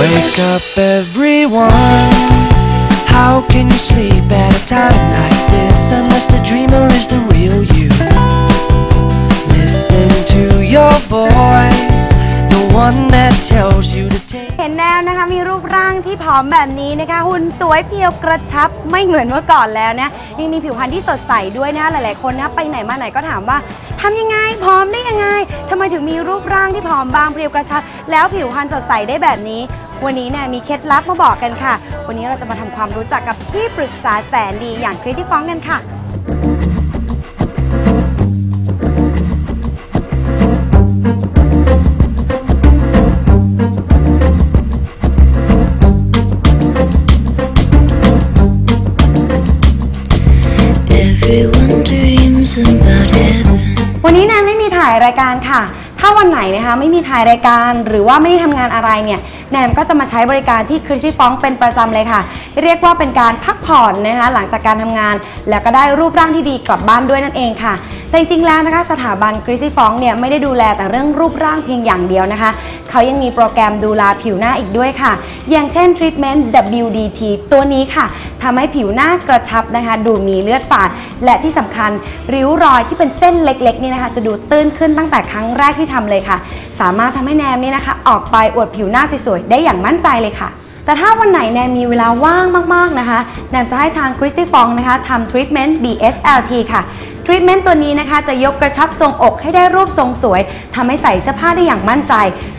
Wake up everyone How can you sleep at a time like this Unless the dreamer is the real you Listen to your voice The one that tells you to take เห็นแนวนะคะมีรูปร่างที่ผอมแบบนี้นะคะ หุ่นสวยเพียวกระชับไม่เหมือนเมื่อก่อนแล้วนะ ยังมีผิวพรรณที่สดใสด้วยนะคะหลาย ๆ คนนะไปไหนมาไหนก็ถามว่าทำยังไงผอมได้ยังไงทำไมถึงมีรูปร่างที่ผอมบางเพรียวกระชับ แล้วผิวพรรณสดใสได้แบบนี้ วันนี้เนี่ยมีเคล็ดลับมาบอกกันค่ะ วันนี้เราจะมาทำความรู้จักกับที่ปรึกษาแสนดีอย่างคริสที่ฟ้องกันค่ะ Everyone dreams about heaven. วันนี้แนนไม่มีถ่ายรายการค่ะ ถ้าวันไหนนะคะไม่มีถ่ายรายการหรือว่าไม่ได้ทำงานอะไรเนี่ยแนมก็จะมาใช้บริการที่คริสซี่ฟองเป็นประจำเลยค่ะ เรียกว่าเป็นการพักผ่อนนะคะหลังจากการทำงาน แล้วก็ได้รูปร่างที่ดีกลับบ้านด้วยนั่นเองค่ะ แต่จริงๆแล้วนะคะสถาบันคริสซี่ฟองเนี่ยไม่ได้ดูแลแต่เรื่องรูปร่างเพียงอย่างเดียวนะคะ เขายังมีโปรแกรมดูแลผิวหน้าอีกด้วยค่ะ อย่างเช่นทรีทเมนต์ WDT ตัวนี้ค่ะทำให้ผิวหน้ากระชับนะคะ ดูมีเลือดฝาด และที่สำคัญริ้วรอยที่เป็นเส้นเล็กๆนี่นะคะ จะดูตื้นขึ้นตั้งแต่ครั้งแรกที่ทำเลยค่ะ สามารถทำให้แนมนี่นะคะ ออกไปอวดผิวหน้าสวยๆได้อย่างมั่นใจเลยค่ะแต่ถ้าวันไหนแนมมีเวลาว่างมาก ๆ นะคะ แนมจะให้ทางคริสตี้ฟองนะคะทำทรีทเมนต์ BSLT ค่ะ รีทเมนต์ตัวนี้นะคะจะยกกระชับทรงอกให้ได้รูปทรงสวยทำให้ใส่เสื้อผ้าได้อย่างมั่นใจ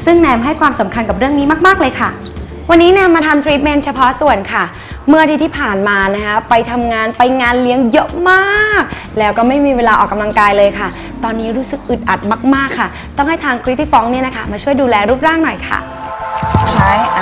ซึ่งแนมให้ความสำคัญกับเรื่องนี้มาก ๆ เลยค่ะ วันนี้แนมมาทำทรีทเมนต์เฉพาะส่วนค่ะ เมื่อที่ที่ผ่านมานะคะไปทำงานไปงานเลี้ยงเยอะมาก แล้วก็ไม่มีเวลาออกกำลังกายเลยค่ะ ตอนนี้รู้สึกอึดอัดมาก ๆ ค่ะ ต้องให้ทางคริสตี้ฟองเนี่ยนะคะมาช่วยดูแลรูปร่างหน่อยค่ะใช้อ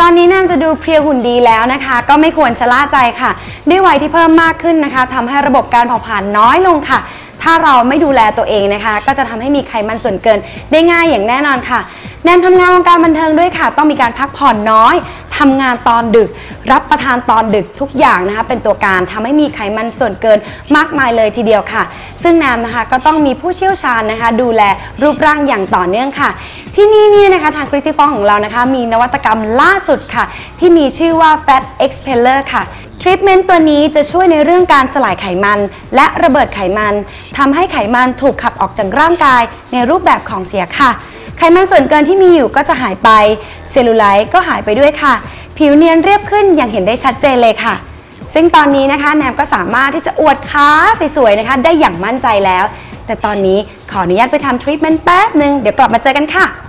ตอนนี้นางจะดูเพรียวหุ่นดีแล้วนะคะ ก็ไม่ควรชะล่าใจค่ะ ด้วยวัยที่เพิ่มมากขึ้นนะคะทำให้ระบบการเผาผลาญน้อยลงค่ะ ถ้าเราไม่ดูแลตัวเองนะคะ ก็จะทำให้มีไขมันส่วนเกินได้ง่ายอย่างแน่นอนค่ะ แนมทำงานวงการบันเทิงด้วยค่ะ ต้องมีการพักผ่อนน้อยทำงานตอนดึก รับประทานตอนดึกทุกอย่างนะคะ เป็นตัวการทำให้มีไขมันส่วนเกินมากมายเลยทีเดียวค่ะ ซึ่งแนมนะคะก็ต้องมีผู้เชี่ยวชาญนะคะ ดูแลรูปร่างอย่างต่อเนื่องค่ะ ที่นี่เนี่ยนะคะทางคริสตี้ฟองของเรานะคะ มีนวัตกรรมล่าสุดค่ะ ที่มีชื่อว่า Fat Expeller ค่ะ ทรีทเมนต์ตัวนี้จะช่วยในเรื่องการสลายไขมัน และระเบิดไขมันทำให้ไขมันถูกขับออกจากร่างกายในรูปแบบของเสียค่ะ ไขมันส่วนเกินที่มีอยู่ก็จะหายไป เซลลูไลท์ก็หายไปด้วยค่ะ ผิวเนียนเรียบขึ้นอย่างเห็นได้ชัดเจนเลยค่ะซึ่งตอนนี้นะคะแนมก็สามารถที่จะอวดขาสวยๆนะคะ ได้อย่างมั่นใจแล้ว แต่ตอนนี้ขออนุญาตไปทำทรีทเมนต์แป๊บหนึ่งเดี๋ยวกลับมาเจอกันค่ะ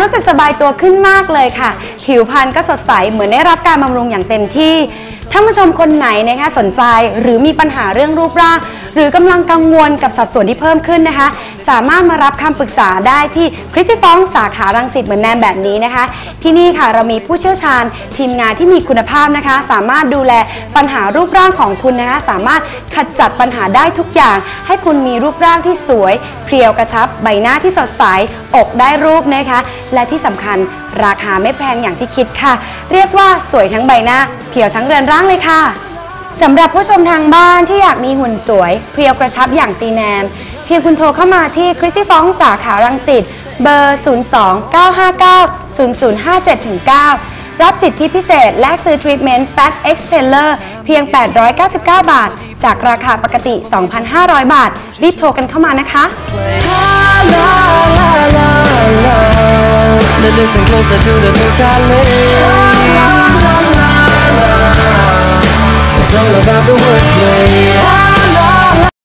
รู้สึกสบายตัวขึ้นมากเลยค่ะ ผิวพรรณก็สดใสเหมือนได้รับการบำรุงอย่างเต็มที่ท่านผู้ชมคนไหนนะคะสนใจหรือมีปัญหาเรื่องรูปร่าง หรือกำลังกังวลกับสัดส่วนที่เพิ่มขึ้นนะคะ สามารถมารับคำปรึกษาได้ที่คริสติฟองสาขารังสิตเหมือนแนมแบบนี้นะคะ ที่นี่ค่ะเรามีผู้เชี่ยวชาญทีมงานที่มีคุณภาพนะคะ สามารถดูแลปัญหารูปร่างของคุณนะคะ สามารถขจัดปัญหาได้ทุกอย่าง ให้คุณมีรูปร่างที่สวยเพรียวกระชับ ใบหน้าที่สดใสอกได้รูปนะคะ และที่สำคัญราคาไม่แพงอย่างที่คิดค่ะ เรียกว่าสวยทั้งใบหน้าเพียวทั้งเรือนร่างเลยค่ะ สำหรับผู้ชมทางบ้านที่อยากมีหุ่นสวย เพรียวกระชับอย่างซีแนม เพียงคุณโทรเข้ามาที่คริสตี้ฟองสาขารังสิตเบอร์ 02 959 0057 9 รับสิทธิพิเศษ แลกซื้อทรีทเมนต์ Fat Expeller เพียง 899 บาท จากราคาปกติ 2,500 บาท รีบโทรกันเข้ามานะคะ all about the wordplay